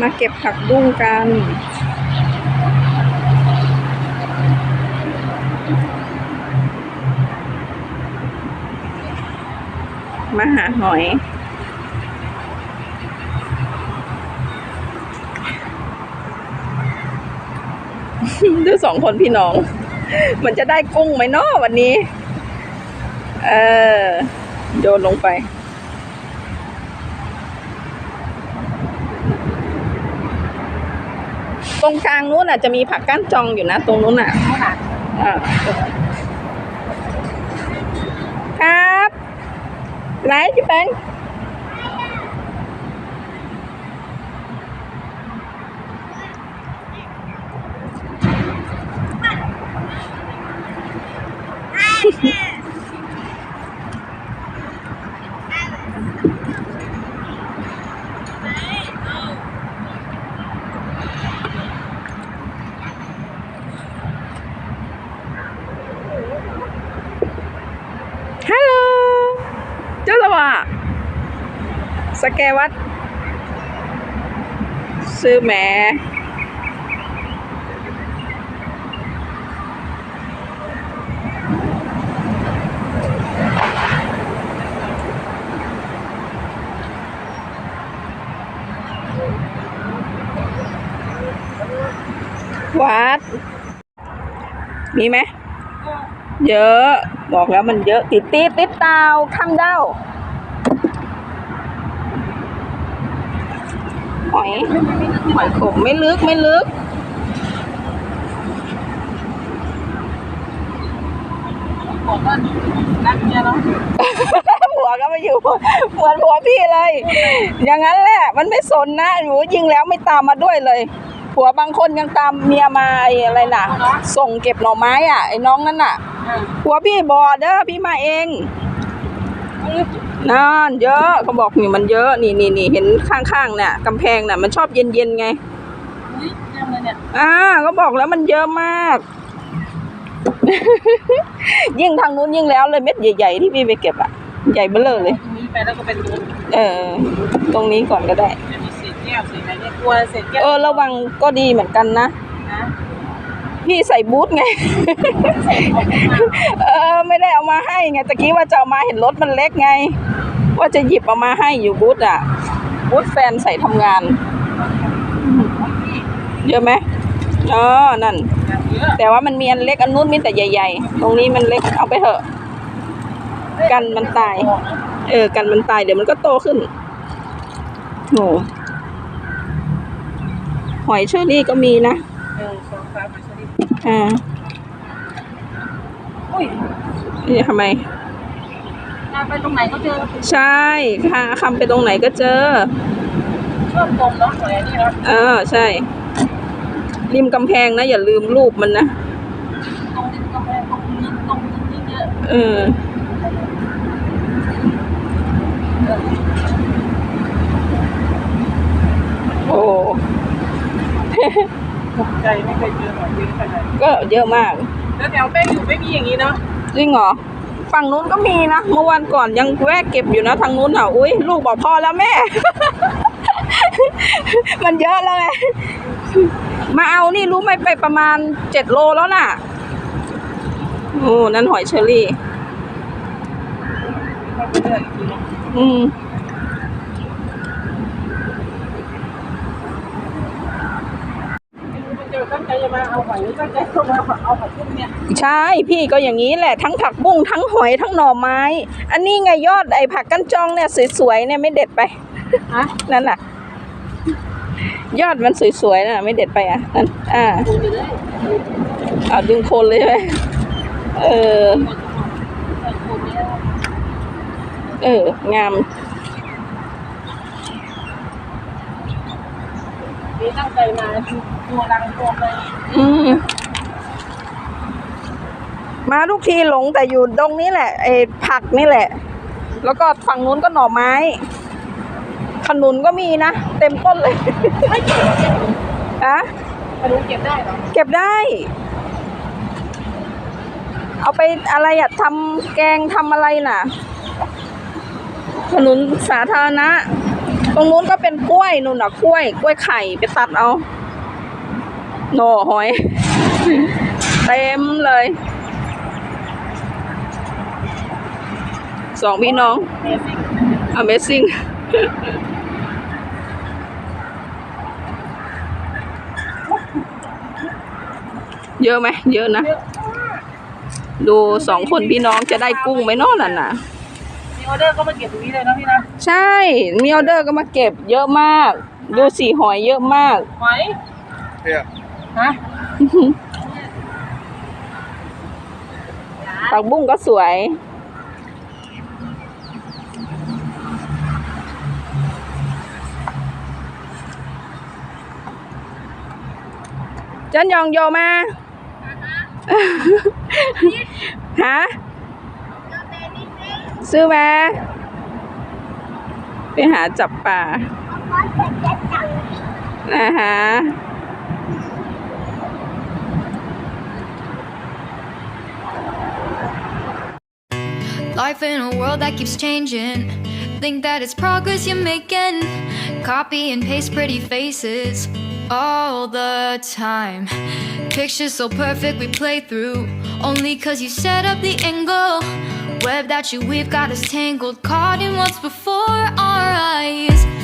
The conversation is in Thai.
มาเก็บผักบุ้งกัน มาหาหอย ดูสองคนพี่น้อง มันจะได้กุ้งไหมเนาะวันนี้ เออ โยนลงไป รงกลางนู้นอะจะมีผักก้านจองอยู่นะ ตรงนู้นอะอ่าครับไหนจิแปงฮัลโหลเจ้าละวะ สแกวัดซื้อแหมวัด มีไหม เยอะ บอกแล้วมันเยอะ ติดติดติดตาวคำเด้า หอยหอยขมไม่ลึกไม่ลึกบอกว่านักเนี่ยเนาะหัวก็มาอยู่เหมือนหัวพี่เลย อย่างนั้นแหละ มันไม่สนนะหนูยิงแล้วไม่ตามมาด้วยเลยผัวบางคนยังตามเมียมาไอ้อะไรน่ะ ส่งเก็บหน่อไม้อะไอ้น้องนั่นน่ะผัวพี่บอเด้อพี่มาเอง นั่นเยอะเขาบอกนี่มันเยอะนี่นี่นี่เห็นข้างๆเนี่ยกำแพงน่ะ มันชอบเย็นๆไงอุ้ยเต็มเลยเนี่ยอ่าก็บอกแล้วมันเยอะมาก ยิ่งทางนู้นยิ่งแล้วเลยเม็ดใหญ่ๆที่พี่ไปเก็บอะ ใหญ่เบ้อเลยเลยตรงนี้ไปแล้วก็เป็นรูเออ ตรงนี้ก่อนก็ได้จะมีเศษแก้วเศษอะไรเนี่ยกลัวเศษแก้วเออระวังก็ดีเหมือนกันนะนะพี่ใส่บูทไง เออ ไม่ได้เอามาให้ไงตะกี้ว่าจะเอามาเห็นรถมันเล็กไง ว่าจะหยิบเอามาให้อยู่บูธอะบูธแฟนใส่ทำงาน เยอะไหมอ๋อนั่นอย่างเยอะแต่ว่ามันมีอันเล็กอันนู้นมีแต่ใหญ่ ๆ ตรงนี้มันเล็กเอาไปเถอะ กันมันตาย เออ กันมันตายเดี๋ยวมันก็โตขึ้นโหหอยเชอรี่ก็มีนะหนึ่งสองสามสี่อ่า อุ้ย นี่ทำไมงานไปตรงไหนก็เจอ ใช่ค่ะคำไปตรงไหนก็เจอชอบกลมเนาะหอยอันนี้เนาะเออใช่ ริมกำแพงนะ อย่าลืมรูปมันนะตรงนี้ก็แพงตรงนี้ตรงนี้เยอะเออโอ้ตกใจไม่เคยเจอหอยเยอะขนาดนี้ก็เยอะมาก แล้วแถวแป้งอยู่ไม่มีอย่างนี้เนาะ จริงเหรอ ฝั่งนู้นก็มีนะ เมื่อวันก่อนยังแวะเก็บอยู่นะ ทางนู้นอะ อุ้ยลูกบอกพ่อแล้วแม่ มันเยอะแล้วไงมาเอานี่รู้ไหมไปประมาณเจ็ดโลแล้วน่ะ โอ้ นั่นหอยเชอรี่ไม่ไปเจออีกทีเนาะอืมไม่รู้มันเจอตั้งใจจะมาเอาหอยหรือตั้งใจจะมาเอาผักบุ้งเนี่ยใช่พี่ก็อย่างนี้แหละทั้งผักบุ้งทั้งหอยทั้งหน่อไม้ อันนี้ไงยอดไอ้ผักกั้นจองเนี่ยสวยๆเนี่ยไม่เด็ดไปฮะนั่นน่ะ ยอดมันสวยๆน่ะ ไม่เด็ดไปอะนั่นอ่าดูไปเลยเอาดึงโคนเลยใช่ไหมเออ เอองาม นี่ตั้งใจมาดูตัวรังตัวเลยอืมมาทุกทีหลงแต่อยู่ตรงนี้แหละไอ้ผักนี่แหละ แล้วก็ฝั่งนู้นก็หน่อไม้ ขนุนก็มีนะ เต็มต้นเลยอะขนุนเก็บได้เหรอ เก็บได้ เอาไปอะไรอะทำแกงทำอะไรน่ะ ขนุนสาธารณะ ตรงนู้นก็เป็นกล้วยนู่นน่ะกล้วย กล้วยไข่ไปตัดเอาโหน่หอย เต็มเลย สองพี่น้อง Amazing เยอะไหมเยอะนะ ดูสองคนพี่น้องจะได้กุ้งไหมเนาะนั่นน่ะมีออเดอร์ก็มาเก็บตรงนี้เลยนะพี่นะ ใช่ มีออเดอร์ก็มาเก็บเยอะมาก ดูสีหอยเยอะมาก หอยเนี่ยฮะผักบุ้งก็สวย จันยองโยมาฮะซื้อมา ไปหาจับปลาอ่าฮะ Life in a world that keeps changing. Think that it's progress you're making. Copy and paste pretty faces all the time. Pictures so perfect we play through. Only cause you set up the angle. Web that you weave got us tangled. Caught in what's before our eyes.